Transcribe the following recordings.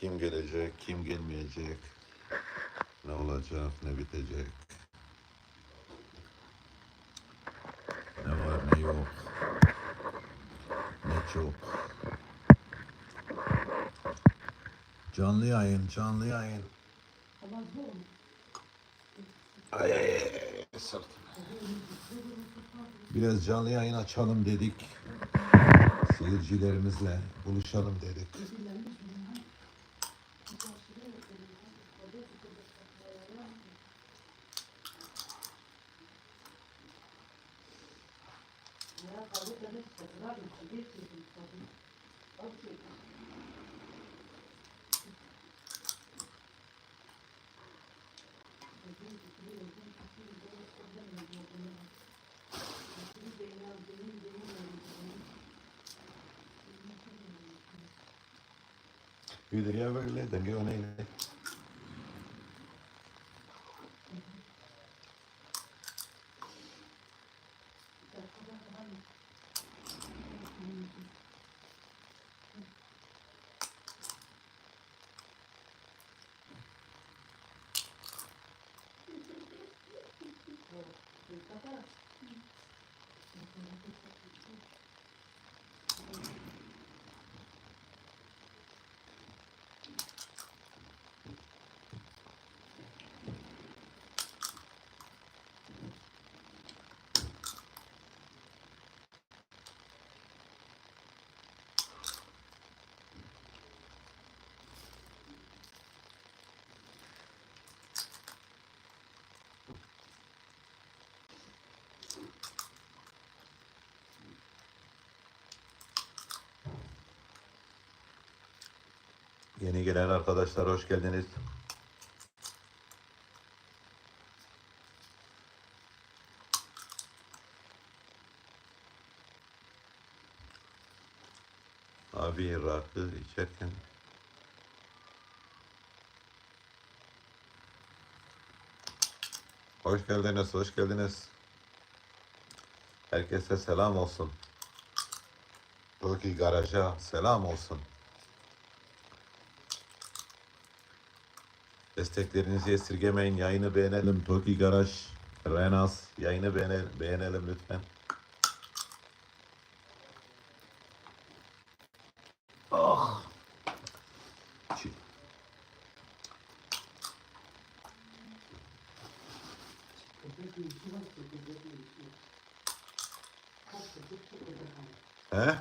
Kim gelecek, kim gelmeyecek, ne olacak, ne bitecek. Ne var ne yok. Ne çok. Canlı yayın, canlı yayın. Ay ay ay, sırtım. Biraz canlı yayın açalım dedik. Seyircilerimizle buluşalım dedik. Yo diría verle, también a ていたから、うん、なくなってきた。Yeni gelen arkadaşlar hoş geldiniz. Abi rakı içerken Hoş geldiniz, hoş geldiniz. Herkese selam olsun. Toki Garaj'a selam olsun. Desteklerinizi esirgemeyin. Yayını beğenelim. Toki Garaj, Renas yayını beğene- beğenelim lütfen. Çi- He?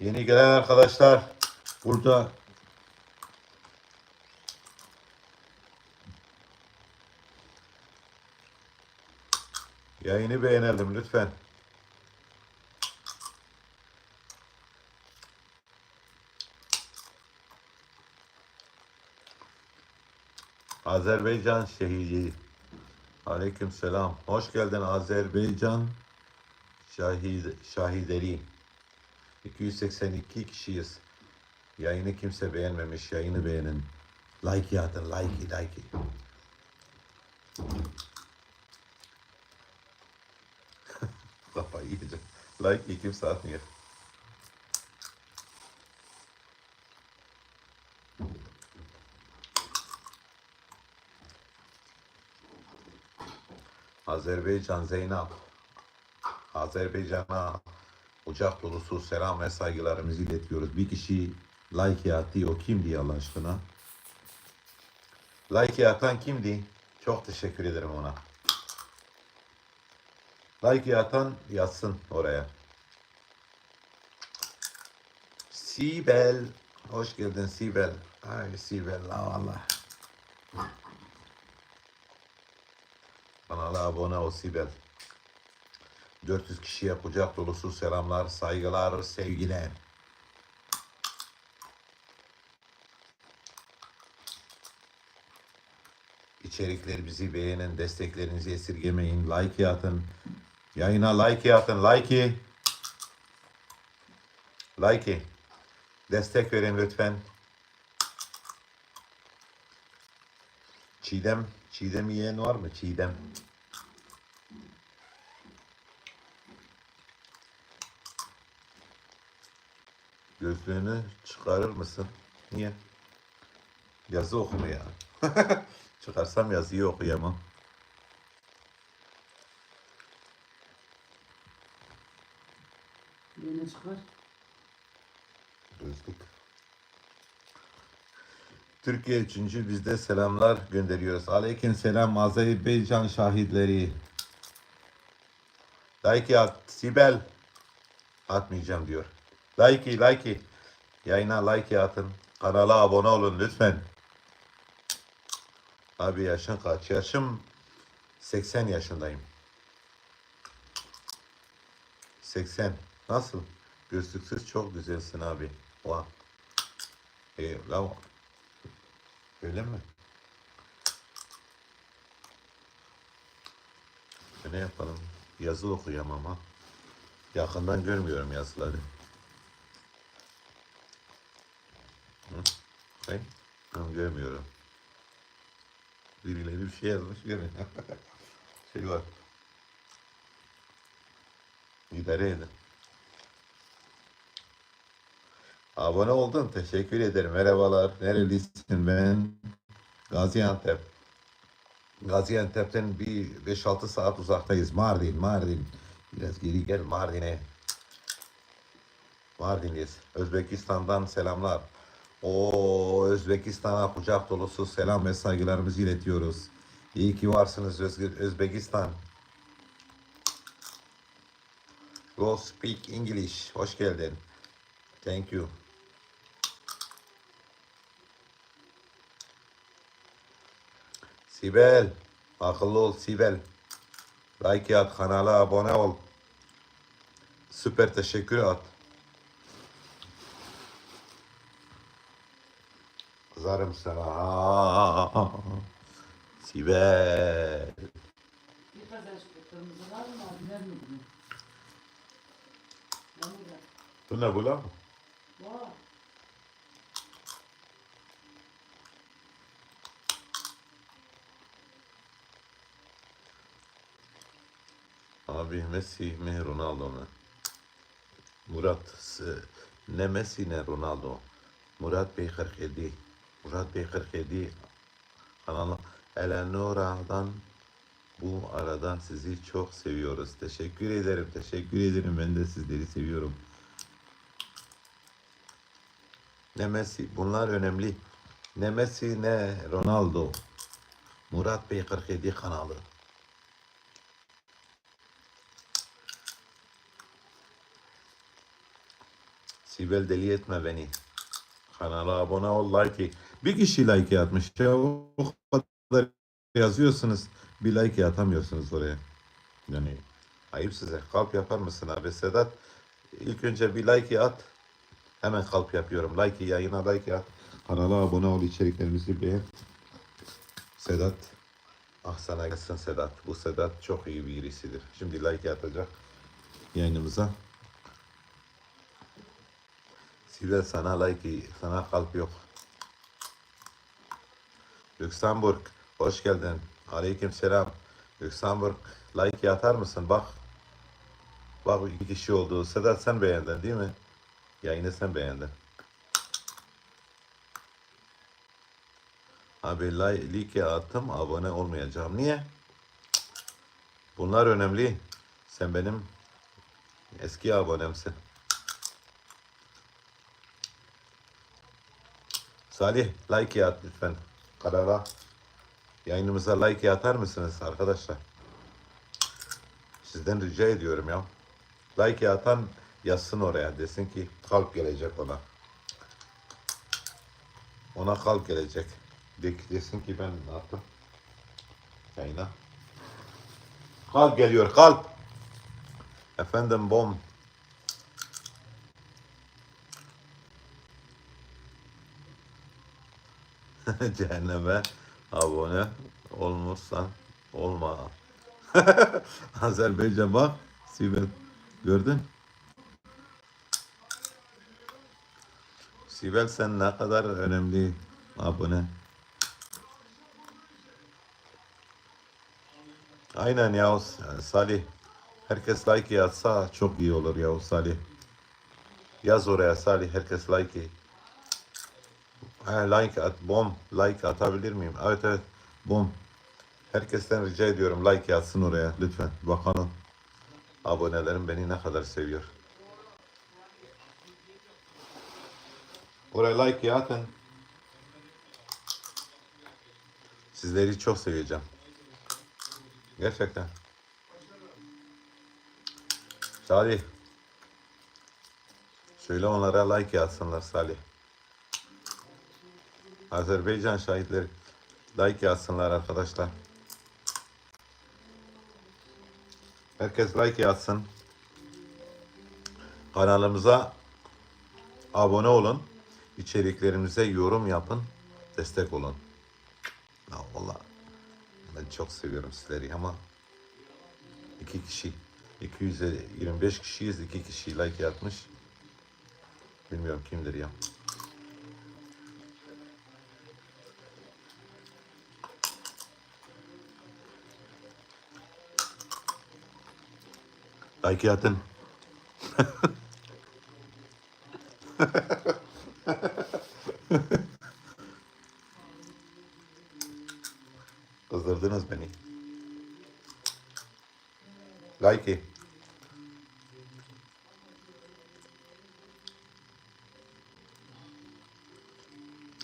Yeni gelen arkadaşlar burada yayını beğenelim lütfen. Azerbaycan şehidi. Aleyküm selam. Hoş geldin Azerbaycan şahid, şahideri. 282 kişiyiz. Yayını kimse beğenmemiş. Yayını beğenin. Like atın. Like, like. Kafayı yiyeceğim. Like kimse atmıyor. Azerbaycan Zeynep. Azerbaycan'a kucak dolusu selam ve saygılarımızı iletiyoruz. Bir kişi like attı. O kimdi Allah aşkına? Like atan kimdi? Çok teşekkür ederim ona. Like atan yazsın oraya. Sibel. Hoş geldin Sibel. Ay Sibel la Allah. Kanala abone ol Sibel. 400 kişiye kucak dolusu selamlar, saygılar, sevgiler. İçeriklerimizi beğenin, desteklerinizi esirgemeyin, like atın. Yayına like atın, like. Like. Destek verin lütfen. Çiğdem, Çiğdem yiyen var mı? Çiğdem. Gözlüğünü çıkarır mısın? Niye? Yazı okuma ya. Çıkarsam yazıyı okuyamam. Yine çıkar. Gözlük. Türkiye üçüncü bizde selamlar gönderiyoruz. Aleyküm selam Azerbaycan şahitleri. Like at Sibel. Atmayacağım diyor. Like like. Yayına like atın. Kanala abone olun lütfen. Abi yaşın kaç? Yaşım 80 yaşındayım. 80. Nasıl? Gözlüksüz çok güzelsin abi. Vah. Eyvallah. Öyle mi? E Ne yapalım? Yazı okuyamam ha. Yakından görmüyorum yazıları. Hı? Ben görmüyorum. Birileri bir şey yazmış görmüyor. şey var. İdare edin. Abone oldun. Teşekkür ederim. Merhabalar. Nerelisin ben? Gaziantep. Gaziantep'ten bir 5-6 saat uzaktayız. Mardin, Mardin. Biraz geri gel Mardin'e. Mardin'deyiz. Özbekistan'dan selamlar. O Özbekistan'a kucak dolusu selam ve saygılarımızı iletiyoruz. İyi ki varsınız Öz- Özbekistan. Go speak English. Hoş geldin. Thank you. Sibel. Akıllı ol Sibel. Like at, kanala abone ol. Süper teşekkür at. Kızarım sana. Sibel. Bir işte kırmızı var mı? Abiler mi bunu? Var mı da? Bu ne bu lan? Var. Abi Messi mi Ronaldo mu? Murat ne Messi ne Ronaldo. Murat Bey 47. Murat Bey 47. Kanalı Eleanora'dan bu arada sizi çok seviyoruz. Teşekkür ederim. Teşekkür ederim. Ben de sizleri seviyorum. Ne Messi. Bunlar önemli. Ne Messi ne Ronaldo. Murat Bey 47 kanalı. Sibel deli etme beni. Kanala abone ol, like. Bir kişi like atmış. Ya o kadar yazıyorsunuz. Bir like atamıyorsunuz oraya. Yani ayıp size. Kalp yapar mısın abi Sedat? İlk önce bir like at. Hemen kalp yapıyorum. Like yayına like at. Kanala abone ol, içeriklerimizi beğen. Sedat. Ah sana gelsin Sedat. Bu Sedat çok iyi birisidir. Şimdi like atacak yayınımıza. Sibel sana like, sana kalp yok. Lüksemburg, hoş geldin. Aleyküm selam. Lüksemburg, like atar mısın? Bak. Bak iki kişi oldu. Sedat sen beğendin değil mi? Yayını sen beğendin. Abi like attım, abone olmayacağım. Niye? Bunlar önemli. Sen benim eski abonemsin. Salih like at lütfen. Kanala yayınımıza like atar mısınız arkadaşlar? Sizden rica ediyorum ya. Like atan yazsın oraya. Desin ki kalp gelecek ona. Ona kalp gelecek. De, desin ki ben ne yaptım? Yayına. Kalp geliyor kalp. Efendim bom. Cehenneme abone olmuşsan olma. Azerbaycan bak. Sibel gördün. Sibel sen ne kadar önemli abone. Aynen ya Salih. Herkes like yazsa çok iyi olur ya Salih. Yaz oraya Salih. Herkes like. Ha, like at. Bom. Like atabilir miyim? Evet evet. Bom. Herkesten rica ediyorum like atsın oraya lütfen. Bakalım. Abonelerim beni ne kadar seviyor. Oraya like atın. Sizleri çok seveceğim. Gerçekten. Salih. Söyle onlara like yazsınlar Salih. Azerbaycan şahitleri like yazsınlar arkadaşlar. Herkes like yazsın. Kanalımıza abone olun. İçeriklerimize yorum yapın. Destek olun. Ya vallahi ben çok seviyorum sizleri ama iki kişi 225 kişiyiz. iki kişi like yapmış. Bilmiyorum kimdir ya. Like atın. Kızdırdınız beni. Like.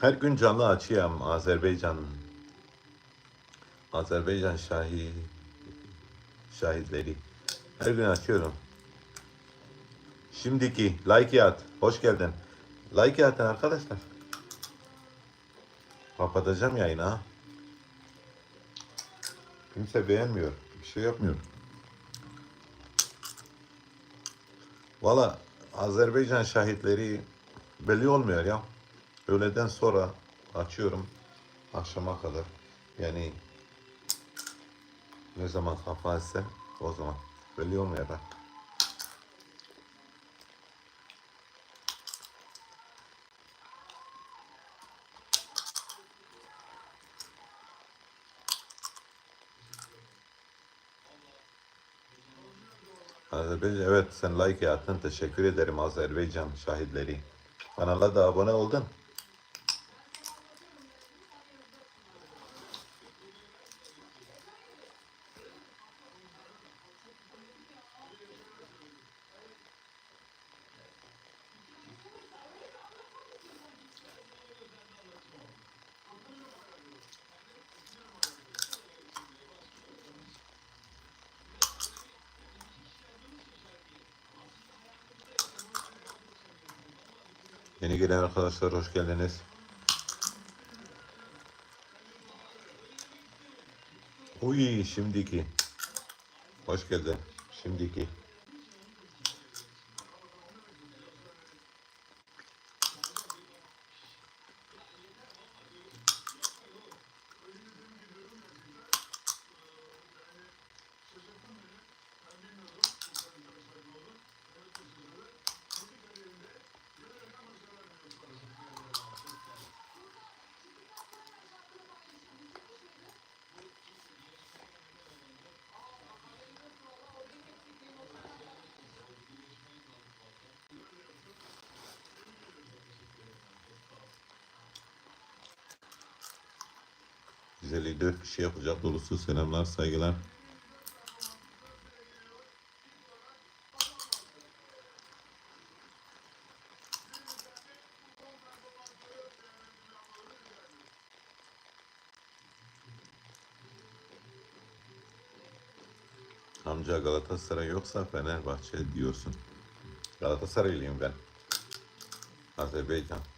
Her gün canlı açıyorum Azerbaycan. Azerbaycan şahi şahitleri. Her gün açıyorum. Şimdiki like at. Hoş geldin. Like atın arkadaşlar. Kapatacağım yayını ha. Kimse beğenmiyor. Bir şey yapmıyor. Valla Azerbaycan şahitleri belli olmuyor ya. Öğleden sonra açıyorum akşama kadar. Yani ne zaman kafa etsem o zaman belli olmuyor ha. Azerbaycan evet sen like attın teşekkür ederim Azerbaycan şahitleri. Kanala da abone oldun. Yeni gelen arkadaşlar hoş geldiniz. Uy şimdiki. Hoş geldin. Şimdiki. Güzel dört kişi yapacak dolusu selamlar saygılar. Amca Galatasaray yoksa Fenerbahçe diyorsun. Galatasaraylıyım ben. Azerbaycan.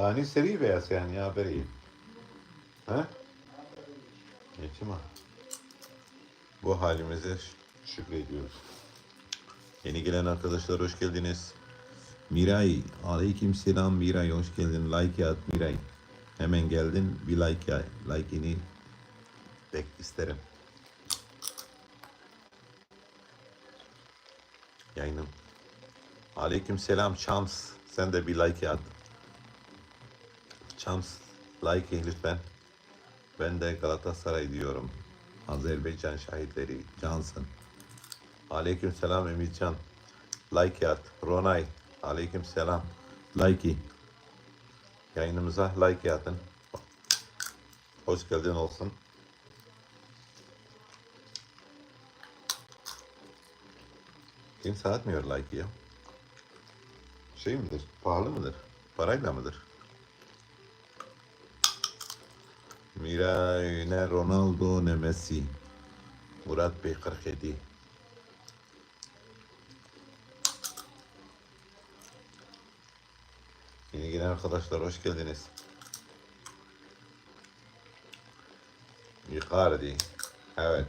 Tani seri beyaz yani ya haberi. Ha? Geçim ha. Bu halimize şükrediyoruz. Yeni gelen arkadaşlar hoş geldiniz. Miray, aleyküm selam Miray hoş geldin. Like at Miray. Hemen geldin bir like ya. Like'ini bek isterim. Yayınım. Aleyküm selam Şams. Sen de bir like at. Şams like lütfen. Ben de Galatasaray diyorum. Azerbaycan şahitleri Cansın. Aleyküm selam Emircan. Like at. Ronay. Aleyküm selam. Like. Yayınımıza like atın. Hoş geldin olsun. Kimse atmıyor like ya. Şey midir? Pahalı mıdır? Parayla mıdır? Miray ne Ronaldo ne Messi. Murat Bey 47. Yeni gelen arkadaşlar hoş geldiniz. Icardi. Evet.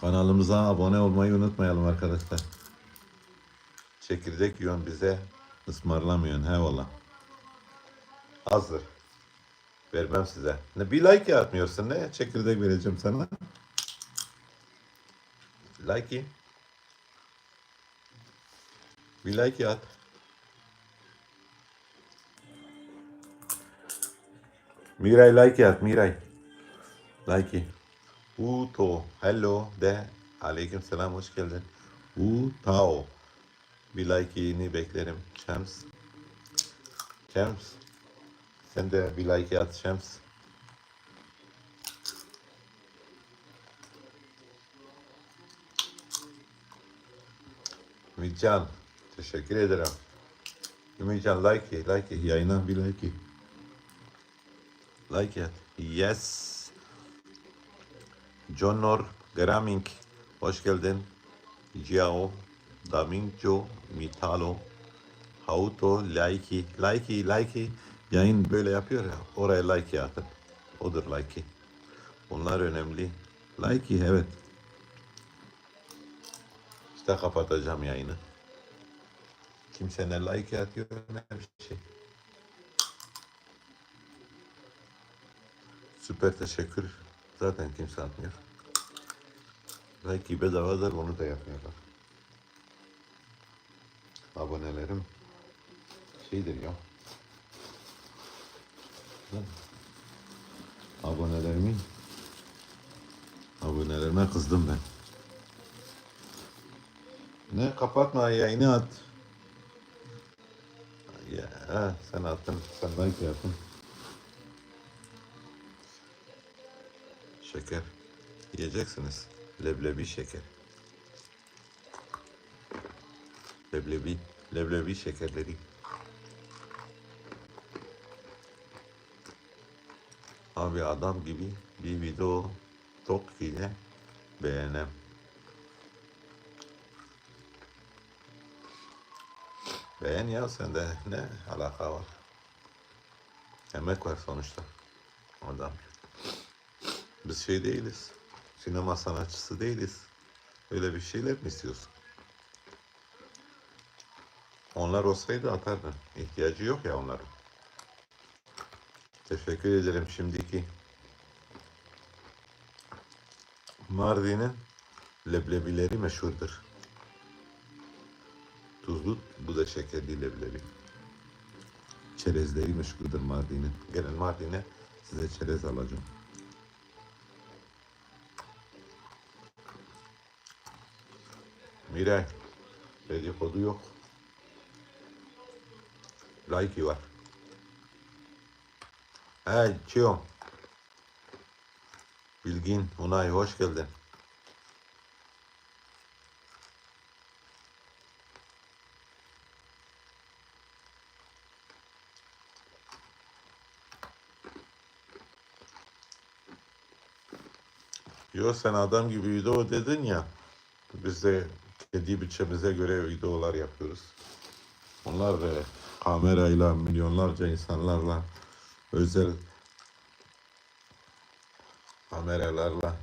Kanalımıza abone olmayı unutmayalım arkadaşlar. Çekirdek yiyorsun bize ısmarlamıyorsun. He valla. Hazır. Vermem size. Ne bir like yapmıyorsun ne? Çekirdek vereceğim sana. Like. Bir like at. Miray like at Miray. Like. Uto. Hello de. Aleyküm selam hoş geldin. Utao. Bir like'ini beklerim. Şems. Şems. Sen de bir like at Şems. Ümitcan. Teşekkür ederim. Ümitcan like, like, yayına bir like. Like at. Yes. Jonor Graming. Hoş geldin. Ciao. Damingo Mitalo. Hauto Laiki. Laiki, Laiki. Yayın böyle yapıyor ya. Oraya like atın. Odur Laiki. Bunlar önemli. Laiki evet. İşte kapatacağım yayını. Kimse ne like atıyor ne bir şey. Süper teşekkür. Zaten kimse atmıyor. Like bedavadır onu da yapmıyorlar. Abonelerim şeydir ya. Abonelerimi abonelerime kızdım ben. Ne kapatma yayını at. Ya sen attın, sen like yaptın. Şeker yiyeceksiniz. Leblebi şeker. Leblebi, leblebi şekerleri. Abi adam gibi bir video tok ile beğenem. Beğen ya sende ne alaka var? Emek var sonuçta. Adam. Biz şey değiliz. Sinema sanatçısı değiliz. Öyle bir şeyler mi istiyorsun? Onlar olsaydı atardın. İhtiyacı yok ya onların. Teşekkür ederim şimdiki. Mardin'in leblebileri meşhurdur. Tuzlu, bu da şekerli leblebi. Çerezleri meşhurdur Mardin'in. Gelin Mardin'e size çerez alacağım. Miray, dedikodu yok. Like var. Hey, Çiyo. Bilgin, Unay hoş geldin. Yo sen adam gibi video dedin ya. Biz de kendi bütçemize göre videolar yapıyoruz. Onlar e, kamerayla, milyonlarca insanlarla, özel kameralarla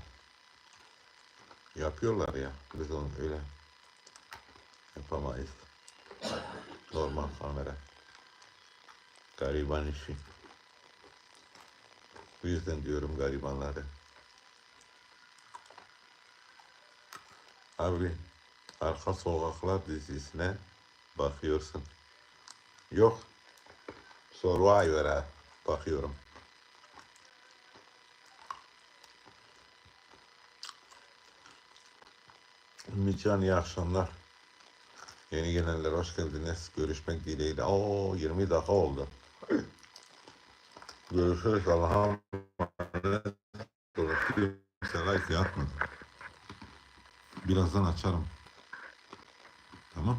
yapıyorlar ya. Biz onu öyle yapamayız. Normal kamera. Gariban işi. Bu yüzden diyorum garibanları. Abi Arka Sokaklar dizisine bakıyorsun. Yok. Survivor'a bakıyorum. Ümitcan iyi akşamlar. Yeni gelenler hoş geldiniz. Görüşmek dileğiyle. Oo 20 dakika oldu. Görüşürüz. Allah'a emanet. Kimse. Birazdan açarım. Tamam.